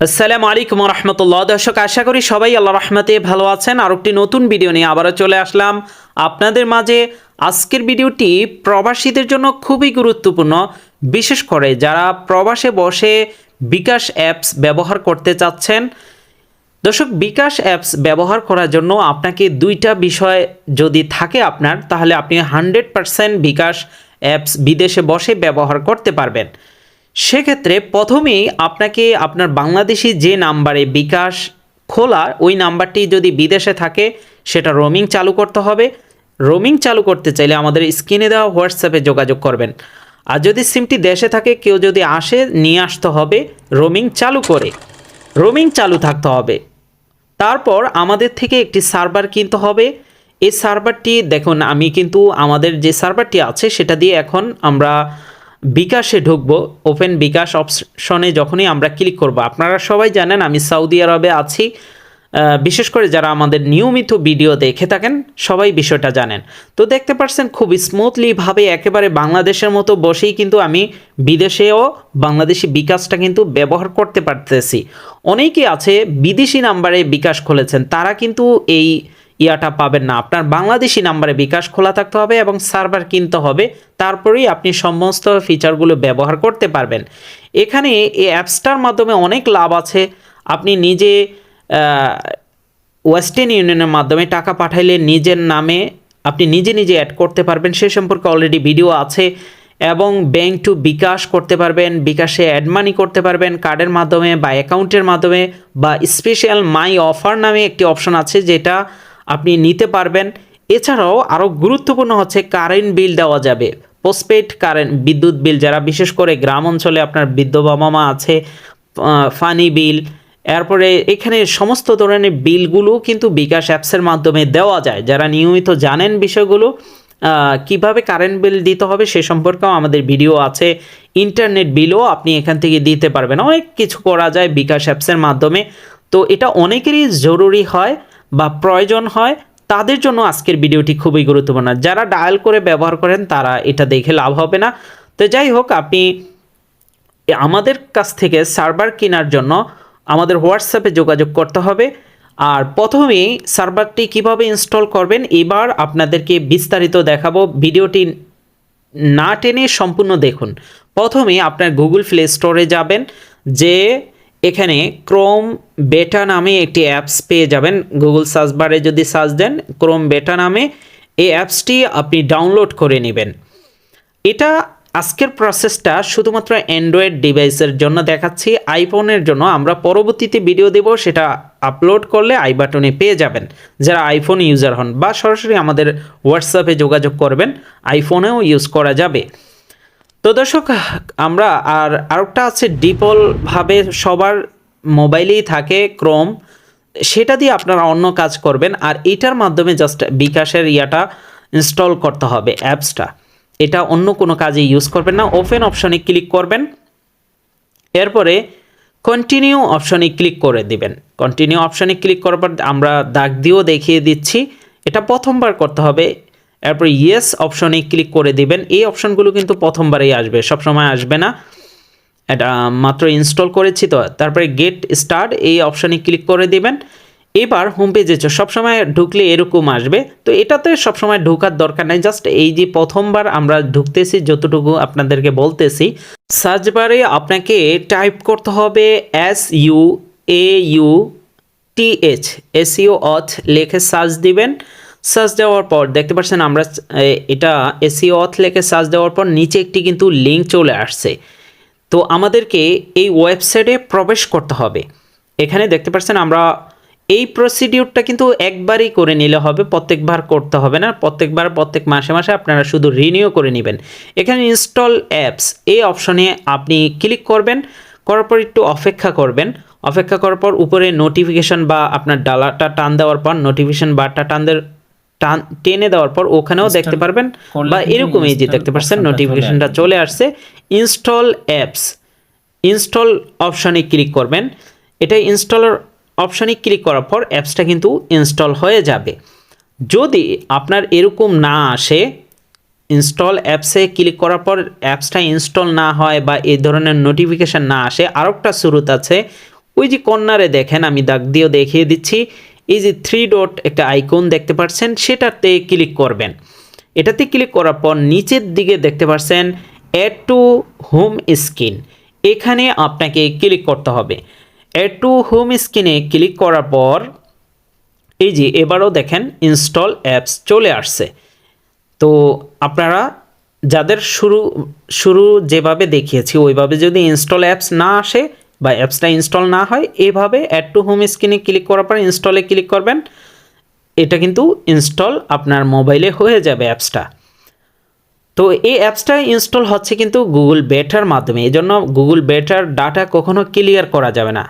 আসসালামু আলাইকুম রহমতুল্লাহ দর্শক, আশা করি সবাই আল্লাহ রহমতে ভালো আছেন। আর একটি নতুন ভিডিও নিয়ে আবারও চলে আসলাম। আপনাদের মাঝে আজকের ভিডিওটি প্রবাসীদের জন্য খুবই গুরুত্বপূর্ণ। বিশেষ করে যারা প্রবাসে বসে বিকাশ অ্যাপস ব্যবহার করতে চাচ্ছেন। দর্শক, বিকাশ অ্যাপস ব্যবহার করার জন্য আপনাকে দুইটা বিষয় যদি থাকে আপনার, তাহলে আপনি হান্ড্রেড পারসেন্ট বিকাশ অ্যাপস বিদেশে বসে ব্যবহার করতে পারবেন। সেক্ষেত্রে প্রথমেই আপনাকে আপনার বাংলাদেশি যে নাম্বারে বিকাশ খোলা ওই নাম্বারটি যদি বিদেশে থাকে, সেটা রোমিং চালু করতে হবে। রোমিং চালু করতে চাইলে আমাদের স্ক্রিনে দেওয়া হোয়াটসঅ্যাপে যোগাযোগ করবেন। আর যদি সিমটি দেশে থাকে, কেউ যদি আসে, নিয়ে আসতে হবে রোমিং চালু করে। রোমিং চালু থাকতে হবে। তারপর আমাদের থেকে একটি সার্ভার কিনতে হবে। এই সার্ভারটি দেখুন, আমি কিন্তু আমাদের যে সার্ভারটি আছে, সেটা দিয়ে এখন আমরা বিকাশে ঢুকবো ওপেন বিকাশ অপশনে যখনই আমরা ক্লিক করব। আপনারা সবাই জানেন আমি সৌদি আরবে আছি। বিশেষ করে যারা আমাদের নিয়মিত ভিডিও দেখে থাকেন, সবাই বিষয়টা জানেন। তো দেখতে পাচ্ছেন খুব স্মুথলিভাবে একেবারে বাংলাদেশের মতো বসেই কিন্তু আমি বিদেশেও বাংলাদেশি বিকাশটা কিন্তু ব্যবহার করতে পারতেছি। অনেকেই আছে বিদেশি নাম্বারে বিকাশ খুলেছেন, তারা কিন্তু এই ইয়াটা পাবেন না। আপনার বাংলাদেশি নাম্বারে বিকাশ খোলা থাকতে হবে এবং সার্ভার কিনতে হবে। তারপরেই আপনি সমস্ত ফিচারগুলো ব্যবহার করতে পারবেন। এখানে এই অ্যাপসটার মাধ্যমে অনেক লাভ আছে। আপনি নিজে ওয়েস্টার্ন ইউনিয়নের মাধ্যমে টাকা পাঠাইলে নিজের নামে আপনি নিজে নিজে অ্যাড করতে পারবেন। সে সম্পর্কে অলরেডি ভিডিও আছে এবং ব্যাংক টু বিকাশ করতে পারবেন, বিকাশে অ্যাড মানি করতে পারবেন কার্ডের মাধ্যমে বা অ্যাকাউন্টের মাধ্যমে বা স্পেশাল মাই অফার নামে একটি অপশন আছে যেটা আপনি নিতে পারবেন। এছাড়াও আরও গুরুত্বপূর্ণ হচ্ছে কারেন্ট বিল দেওয়া যাবে। পোস্টপেড কারেন্ট বিদ্যুৎ বিল যারা, বিশেষ করে গ্রাম অঞ্চলে আপনার বিদ্যুৎ মামা আছে ফানি বিল এরপরে এখানে সমস্ত ধরনের বিলগুলো কিন্তু বিকাশ অ্যাপসের মাধ্যমে দেওয়া যায়। যারা নিয়মিত জানেন বিষয়গুলো কীভাবে কারেন্ট বিল দিতে হবে সে সম্পর্কেও আমাদের ভিডিও আছে। ইন্টারনেট বিলও আপনি এখান থেকে দিতে পারবেন। অনেক কিছু করা যায় বিকাশ অ্যাপসের মাধ্যমে। তো এটা অনেকেরই জরুরি হয়। বা প্রয়োজন হয়, তাদের জন্য আজকের ভিডিওটি খুবই গুরুত্বপূর্ণ। যারা ডায়াল করে ব্যবহার করেন, তারা এটা দেখে লাভ হবে না। তো যাই হোক, আপনি আমাদের কাছ থেকে সার্ভার কেনার জন্য আমাদের হোয়াটসঅ্যাপে যোগাযোগ করতে হবে। আর প্রথমেই সার্ভারটি কীভাবে ইনস্টল করবেন, এবার আপনাদেরকে বিস্তারিত দেখাবো। ভিডিওটি না টেনে সম্পূর্ণ দেখুন। প্রথমে আপনার গুগল প্লে স্টোরে যাবেন, যে এখানে ক্রোম বেটা নামে একটি অ্যাপস পেয়ে যাবেন। গুগল সার্চ বারে যদি সার্চ দেন ক্রোম বেটা নামে এই অ্যাপসটি আপনি ডাউনলোড করে নেবেন। এটা আজকের প্রসেসটা শুধুমাত্র অ্যান্ড্রয়েড ডিভাইসের জন্য দেখাচ্ছি। আইফোনের জন্য আমরা পরবর্তীতে ভিডিও দেব, সেটা আপলোড করলে আই বাটনে পেয়ে যাবেন। যারা আইফোন ইউজার হন বা সরাসরি আমাদের হোয়াটসঅ্যাপে যোগাযোগ করবেন আইফোনেও ইউজ করা যাবে। তো দর্শক, আমরা আর আরেকটা আছে ডিপলভাবে সবার মোবাইলেই থাকে ক্রোম। সেটা দিয়ে আপনারা অন্য কাজ করবেন আর এটার মাধ্যমে জাস্ট বিকাশের ইয়াটা ইনস্টল করতে হবে অ্যাপসটা। এটা অন্য কোনো কাজে ইউজ করবেন না। ওপেন অপশনে ক্লিক করবেন। এরপরে কন্টিনিউ অপশনে ক্লিক করে দিবেন। কন্টিনিউ অপশনে ক্লিক করার পর আমরা দাগ দিয়েও দেখিয়ে দিচ্ছি। এটা প্রথমবার করতে হবে। এরপর ইয়েস অপশনে ক্লিক করে দিবেন। এই অপশনগুলো কিন্তু প্রথমবারেই আসবে, সবসময় আসবে না। এটা মাত্র ইনস্টল করেছি তো, তারপরে গেট স্টার্ট এই অপশনে ক্লিক করে দিবেন। এবার হোম পেজে সবসময় ঢুকলে এরকম আসবে। তো এটাতে সবসময় ঢোকার দরকার নাই জাস্ট এই যে প্রথমবার আমরা ঢুকতেছি, যতটুকু আপনাদেরকে বলতেছি সার্চ বারে আপনাকে টাইপ করতে হবে S U A U T H SEO অথ লিখে সার্চ দিবেন। সার্চ দেওয়ার পর, দেখতে পাচ্ছেন আমরা এটা এসি অথ লিখে সার্চ দেওয়ার পর নিচে একটি কিন্তু লিঙ্ক চলে আসছে। তো আমাদেরকে এই ওয়েবসাইটে প্রবেশ করতে হবে। এখানে দেখতে পাচ্ছেন আমরা এই প্রসিডিউরটা কিন্তু একবারই করে নিলে হবে, প্রত্যেকবার করতে হবে না। প্রত্যেকবার, প্রত্যেক মাসে মাসে আপনারা শুধু রিনিউ করে নেবেন। এখানে ইনস্টল অ্যাপস এই অপশনে আপনি ক্লিক করবেন, করার পর একটু অপেক্ষা করবেন। অপেক্ষা করার পর উপরে নোটিফিকেশন বা আপনার ডালাটা টান দেওয়ার পর নোটিফিকেশন বারটা টান টান টেনে দেওয়ার পর ওখানেও দেখতে পারবেন বা এরকম এই যে দেখতে পাচ্ছেন নোটিফিকেশনটা চলে আসছে। ইনস্টল অ্যাপস ইনস্টল অপশানে ক্লিক করবেন। এটা ইনস্টলার অপশানে ক্লিক করার পর অ্যাপসটা কিন্তু ইনস্টল হয়ে যাবে। যদি আপনার এরকম না আসে ইনস্টল অ্যাপসে ক্লিক করার পর অ্যাপসটা ইনস্টল না হয় বা এই ধরনের নোটিফিকেশান না আসে আরেকটা শুরুত আছে। ওই যে কর্নারে দেখেন আমি দাগ দিয়েও দেখিয়ে দিচ্ছি। এই যে থ্রি ডট একটা আইকন দেখতে পাচ্ছেন সেটাতে ক্লিক করবেন। এটাতে ক্লিক করার পর নিচের দিকে দেখতে পাচ্ছেন অ্যাড টু হোম স্ক্রিন এখানে আপনাকে ক্লিক করতে হবে। অ্যাড টু হোম স্ক্রিনে ক্লিক করার পর, এই যে এবারও দেখেন ইনস্টল অ্যাপস চলে আসছে। তো আপনারা যাদের শুরু শুরু যেভাবে দেখিয়েছি, ওইভাবে যদি ইনস্টল অ্যাপস না আসে বা অ্যাপসটা ইনস্টল না হয় এইভাবে অ্যাড টু হোম স্ক্রিনে ক্লিক করার পর ইনস্টলে ক্লিক করবেন, এটা কিন্তু ইনস্টল আপনার মোবাইলে হয়ে যাবে অ্যাপসটা তো এই অ্যাপসটা ইনস্টল হচ্ছে কিন্তু গুগল বেটার মাধ্যমে এই জন্য গুগল বেটার ডাটা কখনো ক্লিয়ার করা যাবে না।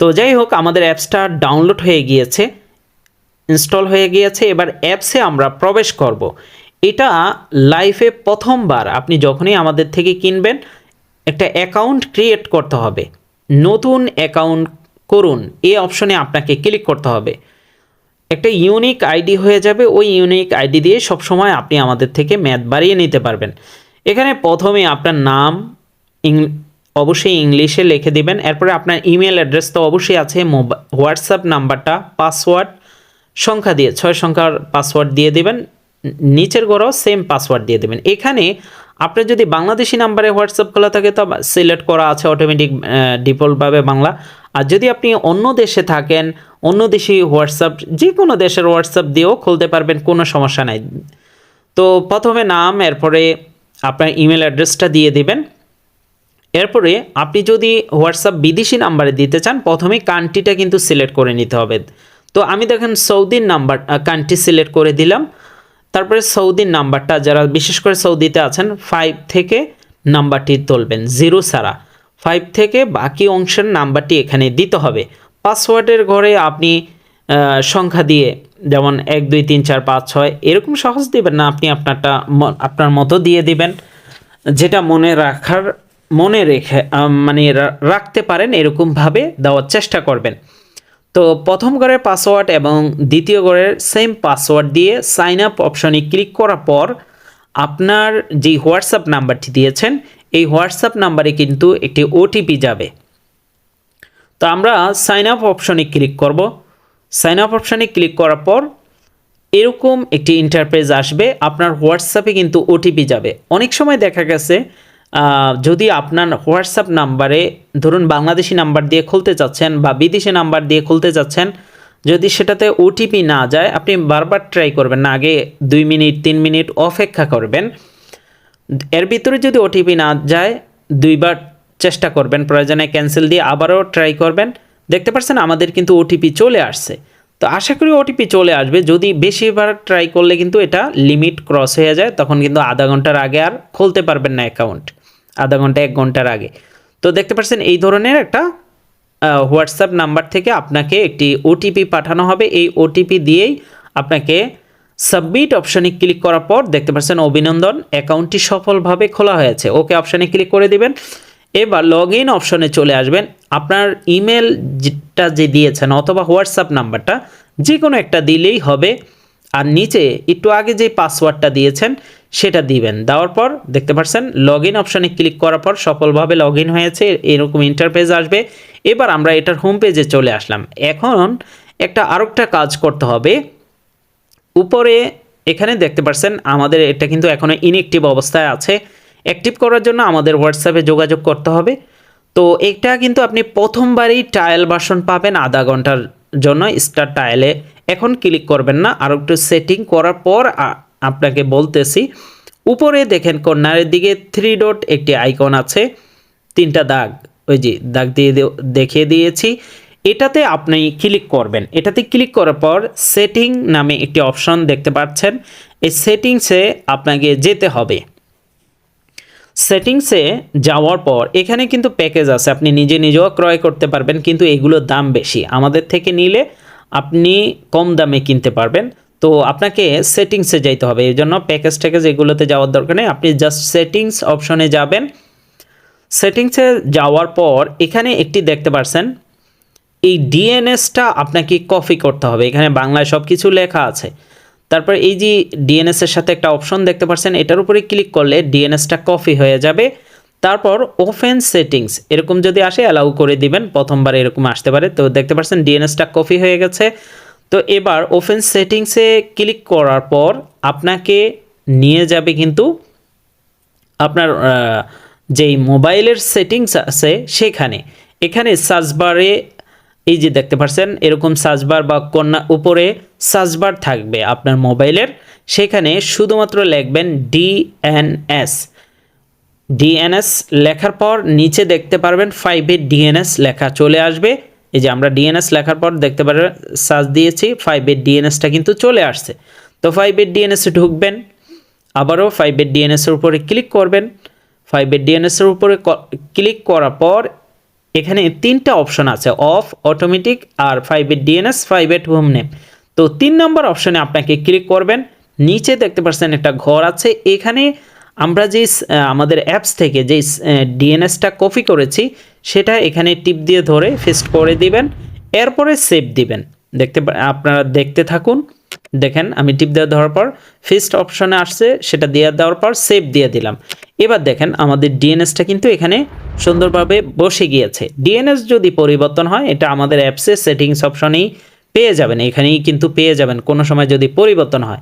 তো যাই হোক, আমাদের অ্যাপসটা ডাউনলোড হয়ে গিয়েছে ইনস্টল হয়ে গিয়েছে, এবার অ্যাপসে আমরা প্রবেশ করব। এটা লাইফে প্রথমবার আপনি যখনই আমাদের থেকে কিনবেন, একটা অ্যাকাউন্ট ক্রিয়েট করতে হবে। নতুন অ্যাকাউন্ট করুন। এই অপশনে আপনাকে ক্লিক করতে হবে। একটা ইউনিক আইডি হয়ে যাবে। ওই ইউনিক আইডি দিয়ে সবসময় আপনি আমাদের থেকে ম্যাথ বাড়িয়ে নিতে পারবেন। এখানে প্রথমে আপনার নাম অবশ্যই ইংলিশে লিখে দিবেন। এরপরে আপনার ইমেল অ্যাড্রেস তো অবশ্যই আছে। হোয়াটসঅ্যাপ নাম্বারটা, পাসওয়ার্ড, সংখ্যা দিয়ে, ছয় সংখ্যার পাসওয়ার্ড দিয়ে দেবেন। নিচের গড়াও সেম পাসওয়ার্ড দিয়ে দেবেন। এখানে আপনার যদি বাংলাদেশি নাম্বারে হোয়াটসঅ্যাপ খোলা থাকে, তো সিলেক্ট করা আছে অটোমেটিক ডিফল্টভাবে বাংলা। আর যদি আপনি অন্য দেশে থাকেন, অন্য দেশে হোয়াটসঅ্যাপ যে কোনো দেশের হোয়াটসঅ্যাপ দিয়েও খুলতে পারবেন, কোনো সমস্যা নাই। তো প্রথমে নাম, এরপরে আপনার ইমেল অ্যাড্রেসটা দিয়ে দিবেন। এরপরে আপনি যদি হোয়াটসঅ্যাপ বিদেশি নাম্বারে দিতে চান, প্রথমে কান্ট্রিটা কিন্তু সিলেক্ট করে নিতে হবে। তো আমি দেখেন সৌদির নাম্বার কান্ট্রি সিলেক্ট করে দিলাম। তারপরে সৌদির নাম্বারটা, যারা বিশেষ করে সৌদিতে আছেন ফাইভ থেকে নাম্বারটি তুলবেন জিরো ছাড়া। ফাইভ থেকে বাকি অংশের নাম্বারটি এখানে দিতে হবে। পাসওয়ার্ডের ঘরে আপনি সংখ্যা দিয়ে, যেমন এক, দুই, তিন, চার, পাঁচ, ছয়, এরকম সহজ দিবেন না, আপনি আপনারটা আপনার মতো দিয়ে দিবেন। যেটা মনে রাখার, মনে রেখে মানে রাখতে পারেন, এরকমভাবে দেওয়ার চেষ্টা করবেন। তো প্রথম ঘরের পাসওয়ার্ড এবং দ্বিতীয় ঘরের সেম পাসওয়ার্ড দিয়ে সাইন আপ অপশনে ক্লিক করার পর আপনার যে হোয়াটসঅ্যাপ নাম্বারটি দিয়েছেন, এই হোয়াটসঅ্যাপ নাম্বারে কিন্তু একটি ওটিপি যাবে। তো আমরা সাইন আপ অপশনে ক্লিক করব। সাইন আপ অপশনে ক্লিক করার পর এরকম একটি ইন্টারপ্রেজ আসবে। আপনার হোয়াটসঅ্যাপে কিন্তু ওটিপি যাবে। অনেক সময় দেখা গেছে যদি আপনার হোয়াটসঅ্যাপ নাম্বারে, ধরুন বাংলাদেশি নাম্বার দিয়ে খুলতে চাচ্ছেন বা বিদেশি নাম্বার দিয়ে খুলতে চাচ্ছেন, যদি সেটাতে ওটিপি না যায়, আপনি বারবার ট্রাই করবেন না। আগে দুই মিনিট, তিন মিনিট অপেক্ষা করবেন। এর ভিতরে যদি ওটিপি না যায়, দুইবার চেষ্টা করবেন। প্রয়োজনে ক্যান্সেল দিয়ে আবারও ট্রাই করবেন। দেখতে পাচ্ছেন, আমাদের কিন্তু ওটিপি চলে আসছে। তো আশা করি ওটিপি চলে আসবে। যদি বেশিবার ট্রাই করলে কিন্তু এটা লিমিট ক্রস হয়ে যায়, তখন কিন্তু আধা ঘণ্টার আগে আর খুলতে পারবেন না অ্যাকাউন্ট আধা ঘণ্টা, এক ঘণ্টার আগে। তো দেখতে পাচ্ছেন এই ধরনের একটা হোয়াটসঅ্যাপ নাম্বার থেকে আপনাকে একটি ওটিপি পাঠানো হবে। এই ওটিপি দিয়েই আপনাকে সাবমিট অপশানে ক্লিক করার পর দেখতে পাচ্ছেন অভিনন্দন অ্যাকাউন্টটি সফলভাবে খোলা হয়েছে। ওকে অপশানে ক্লিক করে দিবেন। এবার লগ ইন অপশনে চলে আসবেন। আপনার ইমেল যেটা যে দিয়েছেন অথবা হোয়াটসঅ্যাপ নাম্বারটা যে কোনো একটা দিলেই হবে। আর নিচে একটু আগে যে পাসওয়ার্ডটা দিয়েছেন, সেটা দিবেন। দেওয়ার পর দেখতে পাচ্ছেন লগ ইন অপশানে ক্লিক করার পর সফলভাবে লগ ইন হয়েছে, এরকম ইন্টারপেজ আসবে। এবার আমরা এটার হোম পেজে চলে আসলাম। এখন একটা আরেকটা কাজ করতে হবে। উপরে এখানে দেখতে পাচ্ছেন, আমাদের এটা কিন্তু এখনও ইনএক্টিভ অবস্থায় আছে। অ্যাক্টিভ করার জন্য আমাদের হোয়াটসঅ্যাপে যোগাযোগ করতে হবে। তো এটা কিন্তু আপনি প্রথমবারই ট্রায়াল বাসন পাবেন আধা ঘণ্টার জন্য স্টার ট্রায়ালে এখন ক্লিক করবেন না, আর একটু সেটিং করার পর আপনাকে বলতেছি, উপরে দেখেন কর্নারের দিকে থ্রি ডট একটি আইকন আছে, তিনটা দাগ, ওই যে দাগ দিয়ে দেখিয়ে দিয়েছি। এটাতে আপনি ক্লিক করবেন। এটাতে ক্লিক করার পর সেটিং নামে একটি অপশন দেখতে পাচ্ছেন। এই সেটিংসে আপনাকে যেতে হবে। সেটিংসে যাওয়ার পর এখানে কিন্তু প্যাকেজ আছে। আপনি নিজে নিজেও ক্রয় করতে পারবেন, কিন্তু এগুলোর দাম বেশি। আমাদের থেকে নিলে আপনি কম দামে কিনতে পারবেন। তো আপনাকে সেটিংসে যাইতে হবে। এই জন্য প্যাকেজ ট্যাকেজ এগুলোতে যাওয়ার দরকার নেই। আপনি জাস্ট সেটিংস অপশনে যাবেন। সেটিংসে যাওয়ার পর এখানে একটি দেখতে পারছেন, এই ডিএনএসটা আপনাকে কপি করতে হবে। এখানে বাংলায় সব কিছু লেখা আছে। তারপর এই যে ডিএনএস এর সাথে একটা অপশন দেখতে পাচ্ছেন, এটার উপরে ক্লিক করলে ডিএনএসটা কপি হয়ে যাবে। তারপর ওপেন সেটিংস এরকম যদি আসে অ্যালাউ করে দিবেন, প্রথমবার এরকম আসতে পারে। তো দেখতে পাচ্ছেন ডিএনএসটা কপি হয়ে গেছে। তো এবার ওপেন সেটিংসে ক্লিক করার পর আপনাকে নিয়ে যাবে কিন্তু আপনার যেই মোবাইলের সেটিংস আছে, সেখানে। এখানে সার্চ বারে এই যে দেখতে পাচ্ছেন এরকম সার্চ বার বা কন্যা উপরে সার্চ বার থাকবে আপনার মোবাইলের। সেখানে শুধুমাত্র লিখবেন ডিএনএস। ডিএনএস লেখার পর নিচে দেখতে পারবেন ফাইভ ফাইভের ডিএনএস লেখা চলে আসবে। এই যে আমরা ডিএনএস লেখার পর দেখতে পারবেন সার্চ দিয়েছি ফাইভের ডিএনএসটা কিন্তু চলে আসছে। তো ফাইভ ফাইভের ডিএনএসে ঢুকবেন, আবারও ফাইভের ডিএনএসের উপরে ক্লিক করবেন। ফাইভ ফাইভের ডিএনএসের উপরে ক্লিক করার পর এখানে তিনটা অপশন আছে, অফ, অটোমেটিক আর ফাইভের ডিএনএস ফাইভের হোম নেম তো তিন নম্বর অপশনে আপনাকে ক্লিক করবেন, নিচে দেখতে পাচ্ছেন একটা ঘর আছে, এখানে আমরা যে আমাদের অ্যাপস থেকে যে ডিএনএসটা কপি করেছি, সেটা এখানে টিপ দিয়ে ধরে ফেস্ট করে দিবেন, এরপরে সেভ দিবেন। দেখতে আপনারা দেখতে থাকুন, দেখেন আমি টিপ দেওয়া দেওয়ার পর ফিস্ট অপশনে আসছে, সেটা দিয়ে দেওয়ার পর সেভ দিয়ে দিলাম। এবার দেখেন আমাদের ডিএনএসটা কিন্তু এখানে সুন্দরভাবে বসে গিয়েছে। ডিএনএস যদি পরিবর্তন হয়, এটা আমাদের অ্যাপসের সেটিংস অপশনেই পেয়ে যাবেন। এখানেই কিন্তু পেয়ে যাবেন, কোনো সময় যদি পরিবর্তন হয়।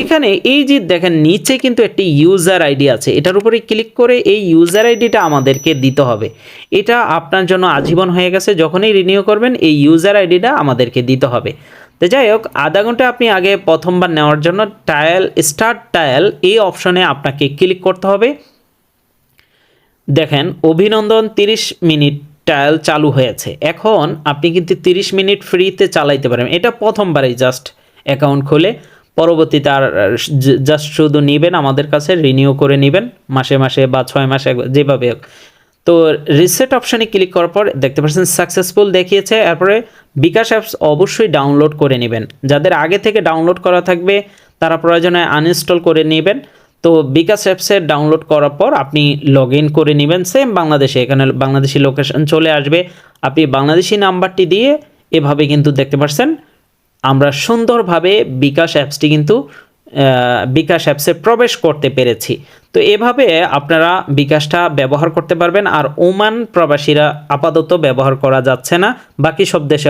এখানে এই যে দেখেন, নিচে কিন্তু একটি ইউজার আইডি আছে। এটার উপরে ক্লিক করে এই ইউজার আইডিটা আমাদেরকে দিতে হবে। এটা আপনার জন্য আজীবন হয়ে গেছে, যখনই রিনিউ করবেন, এই ইউজার আইডিটা আমাদেরকে দিতে হবে। তো যাই হোক, আধা ঘণ্টা আপনি আগে প্রথমবার নেওয়ার জন্য টায়াল স্টার্ট টায়াল এই অপশনে আপনাকে ক্লিক করতে হবে। দেখেন, অভিনন্দন 30 মিনিট ট্রায়াল চালু হয়েছে। এখন আপনি কিন্তু 30 মিনিট ফ্রিতে চালাইতে পারেন। এটা প্রথমবারই জাস্ট অ্যাকাউন্ট খুলে, পরবর্তীতে আর জাস্ট শুধু নেবেন, আমাদের কাছে রিনিউ করে নেবেন, মাসে মাসে বা ছয় মাসে যেভাবে হোক। তো রিসেট অপশানে ক্লিক করার পর দেখতে পাচ্ছেন সাকসেসফুল দেখিয়েছে, এরপরে বিকাশ অ্যাপস অবশ্যই ডাউনলোড করে নেবেন। যাদের আগে থেকে ডাউনলোড করা থাকবে, তারা প্রয়োজনে আনইনস্টল করে নেবেন। তো বিকাশ অ্যাপসে ডাউনলোড করার পর আপনি লগ ইন করে নেবেন। সেম বাংলাদেশে, এখানে বাংলাদেশি লোকেশন চলে আসবে। আপনি বাংলাদেশি নাম্বারটি দিয়ে এভাবে কিন্তু দেখতে পাচ্ছেন আমরা সুন্দরভাবে বিকাশ অ্যাপসটি কিন্তু বিকাশ অ্যাপসে প্রবেশ করতে পেরেছি। তো এভাবে আপনারা বিকাশটা ব্যবহার করতে পারবেন। আর ওমান প্রবাসীরা আপাতত ব্যবহার করা যাচ্ছে না। বাকি সব দেশে